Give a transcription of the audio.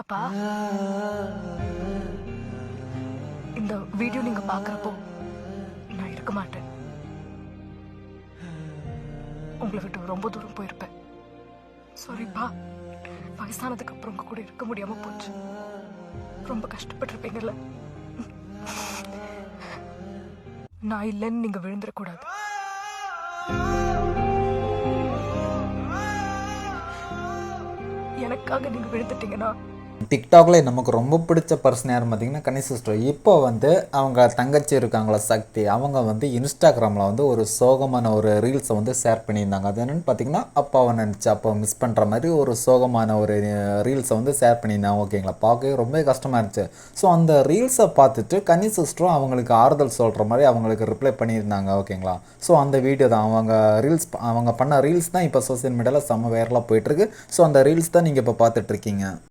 அப்பா இந்த வீடியோ நீங்க பாக்குறப்போ நான் இருக்க மாட்டேன். உங்களை விட்டு ரொம்ப தூரம் போயிருப்பேன். சாரிப்பா வயசானதுக்கு அப்புறம் உங்க கூட இருக்க முடியாம போச்சு. ரொம்ப கஷ்டப்பட்டிருப்பீங்கல்ல. நான் இல்லைன்னு நீங்க விழுந்துடக்கூடாது. எனக்காக நீங்க விழுந்துட்டீங்கன்னா டிக்டாக்ல நமக்கு ரொம்ப பிடிச்ச பர்சன் யார் பார்த்தீங்கன்னா கனி சிஸ்டர். இப்போ வந்து அவங்க தங்கச்சி இருக்காங்களா சக்தி. அவங்க வந்து இன்ஸ்டாகிராமில் வந்து ஒரு சோகமான ஒரு ரீல்ஸை வந்து ஷேர் பண்ணியிருந்தாங்க. அது என்னென்னு பார்த்தீங்கன்னா அப்பாவை நினச்சி அப்போ மிஸ் பண்ணுற மாதிரி ஒரு சோகமான ஒரு ரீல்ஸை வந்து ஷேர் பண்ணியிருந்தாங்க. ஓகேங்களா பார்க்கவே ரொம்ப கஷ்டமாக இருந்துச்சு. ஸோ அந்த ரீல்ஸை பார்த்துட்டு கனி சிஸ்டரும் அவங்களுக்கு ஆறுதல் சொல்கிற மாதிரி அவங்களுக்கு ரிப்ளை பண்ணியிருந்தாங்க. ஓகேங்களா ஸோ அந்த வீடியோ தான். அவங்க ரீல்ஸ் அவங்க பண்ண ரீல்ஸ் தான் இப்போ சோஷியல் மீடியாவில் செம்ம வைரலாக போயிட்டுருக்கு ஸோ அந்த ரீல்ஸ் தான் நீங்கள் இப்போ பார்த்துட்ருக்கீங்க